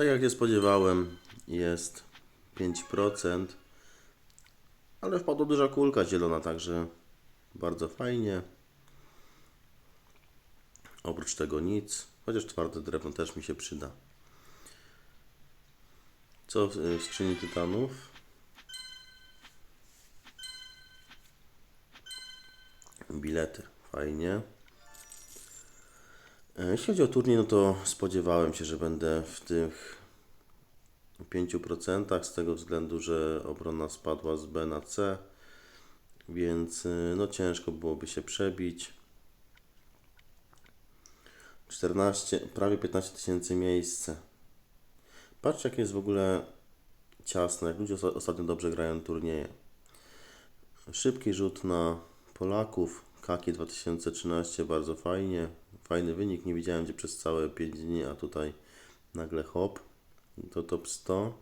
Tak jak się spodziewałem, jest 5%, ale wpadła duża kulka zielona, także bardzo fajnie. Oprócz tego nic, chociaż twarde drewno też mi się przyda. Co w, w skrzyni tytanów? Bilety, fajnie. E, Jeśli chodzi o turniej, no to spodziewałem się, że będę w tych 5% z tego względu, że obrona spadła z B na C, więc y, no ciężko byłoby się przebić. 14, prawie 15 tysięcy miejsce. Patrzcie, jak jest w ogóle ciasno, jak ludzie osta- ostatnio dobrze grają turnieje. Szybki rzut na Polaków. Kaki 2013, bardzo fajnie. Fajny wynik, nie widziałem gdzie przez całe 5 dni, a tutaj nagle hop. To top 100.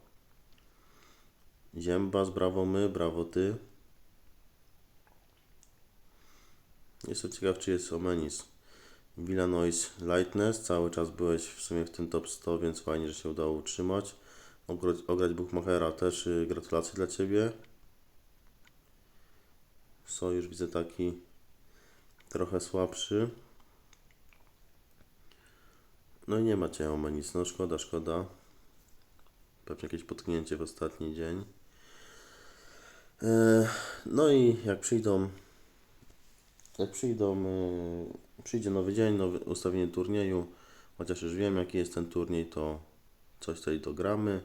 Ziębas, brawo my, brawo ty. Jestem ciekaw, czy jest Omenis. Villanois Lightness, cały czas byłeś w sumie w tym top 100, więc fajnie, że się udało utrzymać. Ograć, ograć Buchmachera też y, gratulacje dla Ciebie. Sojusz widzę taki trochę słabszy. No i nie ma Cię Omenis, no szkoda, szkoda. Pewnie jakieś potknięcie w ostatni dzień. E, No i jak przyjdą jak przyjdą, y, przyjdzie nowy dzień, nowe ustawienie turnieju, chociaż już wiem jaki jest ten turniej, to coś tutaj dogramy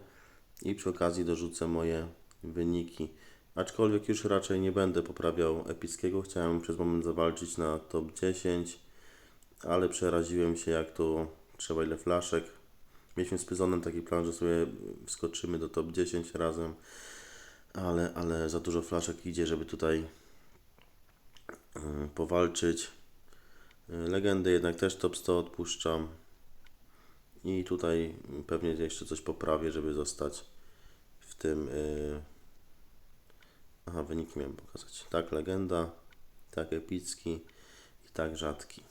i przy okazji dorzucę moje wyniki. Aczkolwiek już raczej nie będę poprawiał epickiego, chciałem przez moment zawalczyć na top 10, ale przeraziłem się jak to trzeba ile flaszek. Mieliśmy z Pyzonem taki plan, że sobie wskoczymy do top 10 razem, ale, ale za dużo flaszek idzie, żeby tutaj y, powalczyć. Y, Legendy jednak też top 100 odpuszczam. I tutaj pewnie jeszcze coś poprawię, żeby zostać w tym. y, Aha, wyniki miałem pokazać. Tak, legenda, tak epicki i tak rzadki.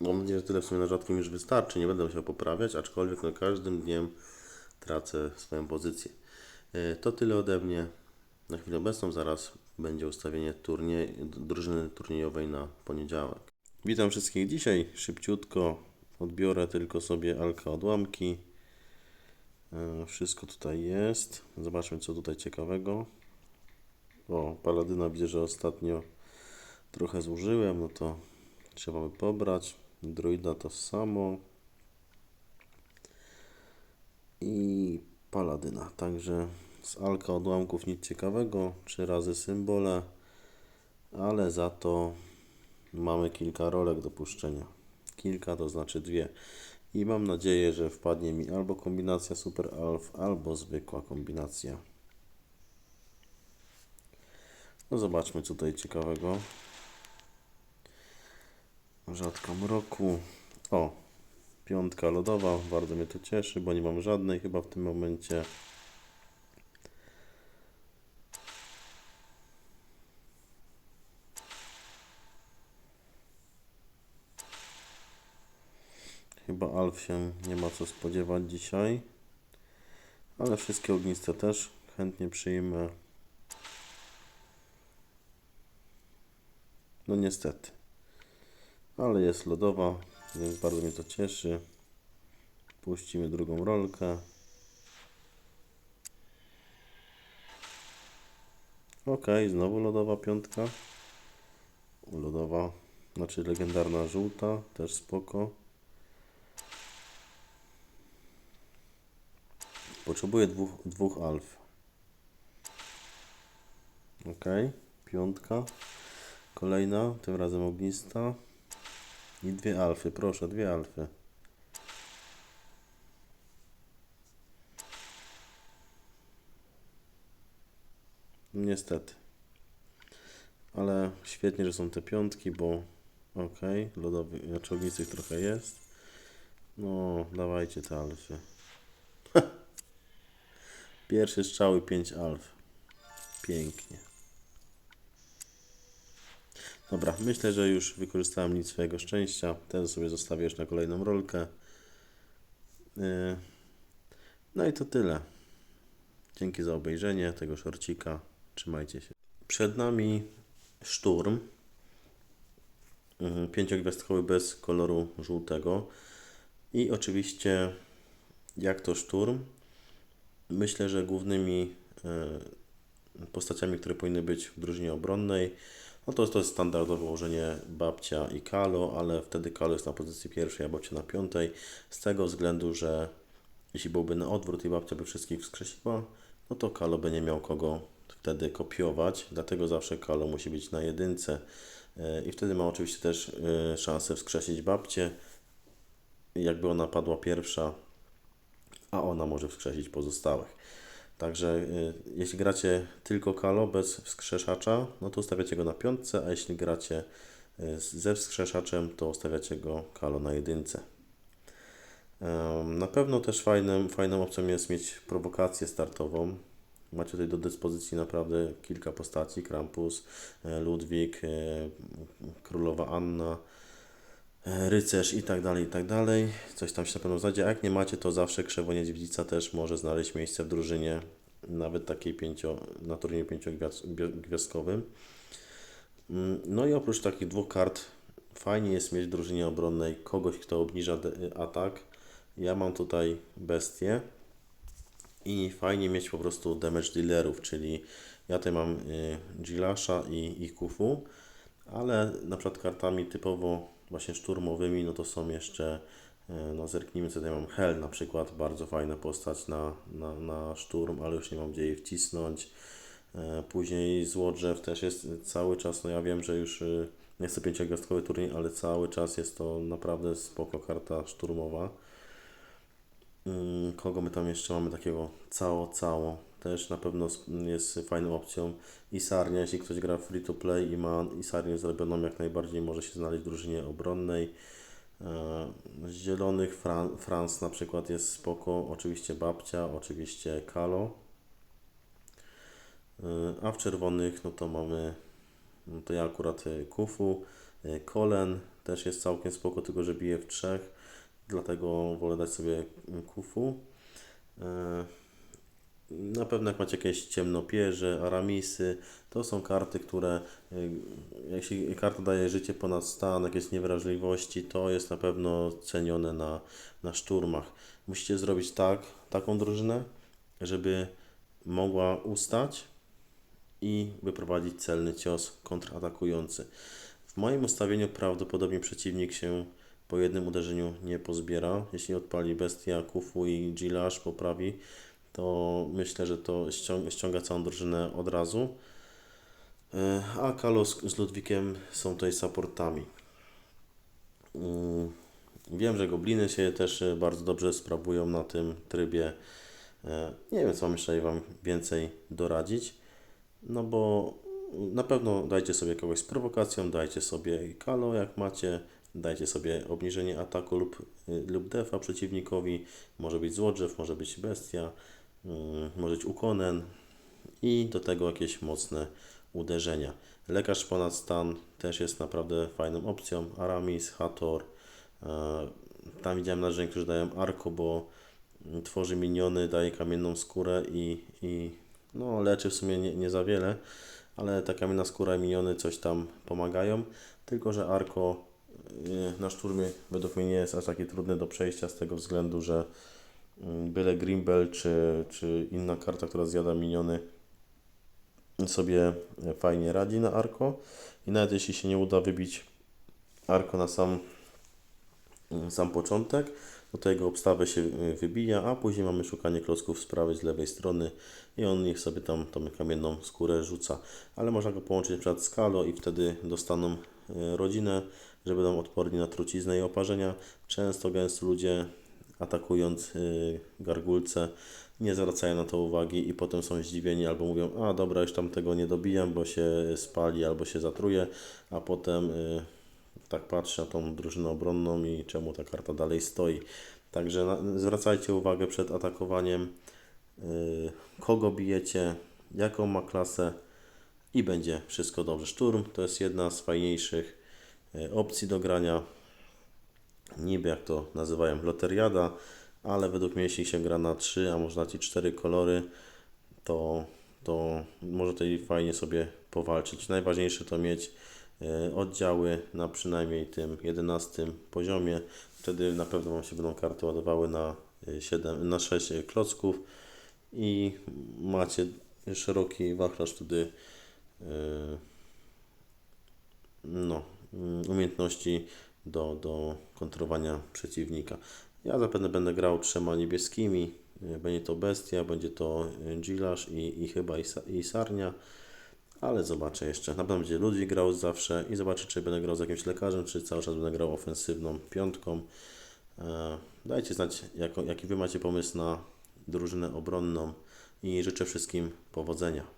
Mam nadzieję, że tyle w sumie na rzadkim już wystarczy. Nie będę musiał poprawiać, aczkolwiek no, każdym dniem tracę swoją pozycję. Y, To tyle ode mnie. Na chwilę obecną zaraz będzie ustawienie turniej, drużyny turniejowej na poniedziałek. Witam wszystkich dzisiaj. Szybciutko odbiorę tylko sobie alka odłamki. E, Wszystko tutaj jest. Zobaczmy co tutaj ciekawego. O, paladyna widzę, że ostatnio trochę zużyłem, no to trzeba by pobrać. Druida to samo. I paladyna. Także z alka odłamków nic ciekawego. Trzy razy symbole. Ale za to mamy kilka rolek do puszczenia. Kilka to znaczy dwie. I mam nadzieję, że wpadnie mi albo kombinacja Super Alf, albo zwykła kombinacja. No zobaczmy co tutaj ciekawego. Rzadka mroku. O, piątka lodowa. Bardzo mnie to cieszy, bo nie mam żadnej chyba w tym momencie. Chyba Alf się nie ma co spodziewać dzisiaj. Ale wszystkie ogniste też chętnie przyjmę. No niestety. Ale jest lodowa, więc bardzo mnie to cieszy. Puścimy drugą rolkę. Ok, znowu lodowa piątka. Lodowa, znaczy legendarna żółta, też spoko. Potrzebuję dwóch, dwóch alf. Ok, piątka. Kolejna, tym razem ognista. I dwie alfy, proszę, dwie alfy. Niestety. Ale świetnie, że są te piątki, bo ok, lodowy, znaczy ognistych trochę jest. No, dawajcie te alfy. Pierwszy strzał i 5 alf. Pięknie. Dobra, myślę, że już wykorzystałem nic swojego szczęścia. Ten sobie zostawię już na kolejną rolkę. Y, No i to tyle. Dzięki za obejrzenie tego szorcika. Trzymajcie się. Przed nami szturm. Mhm, Pięciogwiazdkowy bez koloru żółtego. I oczywiście, jak to szturm, myślę, że głównymi e, postaciami, które powinny być w drużynie obronnej, no to, to jest standardowe ułożenie babcia i Kalo, ale wtedy Kalo jest na pozycji pierwszej, a babcia na piątej. Z tego względu, że jeśli byłby na odwrót i babcia by wszystkich wskrzesiła, no to Kalo by nie miał kogo wtedy kopiować, dlatego zawsze Kalo musi być na jedynce E, i wtedy ma oczywiście też e, szansę wskrzesić babcię, jakby ona padła pierwsza, a ona może wskrzesić pozostałych. Także y, jeśli gracie tylko Kalo bez wskrzeszacza, no to ustawiacie go na piątce, a jeśli gracie y, ze wskrzeszaczem, to ustawiacie go Kalo na jedynce. Na pewno też fajnym, fajną opcją jest mieć prowokację startową. Macie tutaj do dyspozycji naprawdę kilka postaci, Krampus, e, Ludwik, e, Królowa Anna, rycerz i tak dalej, i tak dalej. Coś tam się na pewno znajdzie. A jak nie macie, to zawsze krzewo niedźwiedzica też może znaleźć miejsce w drużynie, nawet takiej pięcio, na turnieju pięciogwiazdkowym. Mm, No i oprócz takich dwóch kart, fajnie jest mieć w drużynie obronnej kogoś, kto obniża atak. Ja mam tutaj bestię i fajnie mieć po prostu damage dealerów, czyli ja tutaj mam y, i, i Kufu, ale na przykład kartami typowo właśnie szturmowymi, no to są jeszcze, y, no zerknijmy co tutaj mam, Hell na przykład, bardzo fajna postać na, na, na szturm, ale już nie mam gdzie jej wcisnąć. E, Później Złodrzew też jest cały czas, no ja wiem, że już y, nie to pięciogwiazdkowy turniej, ale cały czas jest to naprawdę spoko karta szturmowa. Mm, Kogo my tam jeszcze mamy takiego cało, cało. Też na pewno jest fajną opcją. Isarnia, jeśli ktoś gra free to play i ma Isarnię zrobioną, jak najbardziej może się znaleźć w drużynie obronnej. E, Z zielonych Fran Franz na przykład jest spoko, oczywiście Babcia, oczywiście Kalo. E, A w czerwonych no to mamy, no to ja akurat e, Kufu, Kolen też jest całkiem spoko, tylko że bije w trzech, dlatego wolę dać sobie Kufu. Na pewno jak macie jakieś ciemnopierze, aramisy, to są karty, które y, jeśli karta daje życie ponad stan, jakieś niewrażliwości, to jest na pewno cenione na, na szturmach. Musicie zrobić tak, taką drużynę, żeby mogła ustać i wyprowadzić celny cios kontratakujący. W moim ustawieniu prawdopodobnie przeciwnik się po jednym uderzeniu nie pozbiera. Jeśli odpali bestia, kufu i gilasz poprawi, to myślę, że to ścią- ściąga całą drużynę od razu. E, A Kalos z Ludwikiem są tutaj supportami. Mm, Wiem, że gobliny się też e, bardzo dobrze sprawują na tym trybie. E, Nie wiem, co mam jeszcze Wam więcej doradzić. No bo na pewno dajcie sobie kogoś z prowokacją, dajcie sobie kalo jak macie, dajcie sobie obniżenie ataku lub, lub defa przeciwnikowi, może być złodrzew, może być bestia, może być ukonen i do tego jakieś mocne uderzenia. Lekarz ponad stan też jest naprawdę fajną opcją, Aramis, Hator, e, tam widziałem narzędzia, którzy dają Arko, bo tworzy miniony, daje kamienną skórę i, i no, leczy w sumie nie, nie za wiele, ale ta kamienna skóra i miniony coś tam pomagają. Tylko, że Arko y, na szturmie według mnie nie jest aż taki trudny do przejścia z tego względu, że byle Grimbel czy, czy inna karta, która zjada miniony sobie fajnie radzi na Arko i nawet jeśli się nie uda wybić Arko na sam sam początek, do tego obstawę się y, wybija, a później mamy szukanie klocków z prawej, z lewej strony i on niech sobie tam tą kamienną skórę rzuca. Ale można go połączyć na przykład z Kalo i wtedy dostaną y, rodzinę, że będą odporni na truciznę i oparzenia. Często, gęsto ludzie atakując y, gargulce nie zwracają na to uwagi i potem są zdziwieni albo mówią, a dobra, już tam tego nie dobijam, bo się spali albo się zatruje, a potem y, tak patrzę na tą drużynę obronną i czemu ta karta dalej stoi. Także zwracajcie uwagę przed atakowaniem, yy, kogo bijecie, jaką ma klasę i będzie wszystko dobrze. Szturm to jest jedna z fajniejszych opcji do grania. Niby jak to nazywają loteriada, ale według mnie jeśli się gra na 3, a może nawet i 4 kolory, to, to może tutaj fajnie sobie powalczyć. Najważniejsze to mieć e, oddziały na przynajmniej tym 11 poziomie. Wtedy na pewno Wam się będą karty ładowały na, e, 7, na 6 klocków i macie szeroki wachlarz wtedy e, no, mm, umiejętności do, do kontrolowania przeciwnika. Ja zapewne będę grał trzema niebieskimi. Będzie to Bestia, będzie to Gilasz i, i chyba i, i Sarnia. Ale zobaczę jeszcze. Na pewno będzie Ludwik grał zawsze i zobaczę, czy będę grał z jakimś lekarzem, czy cały czas będę grał ofensywną piątką. E, Dajcie znać, jaki Wy macie pomysł na drużynę obronną i życzę wszystkim powodzenia.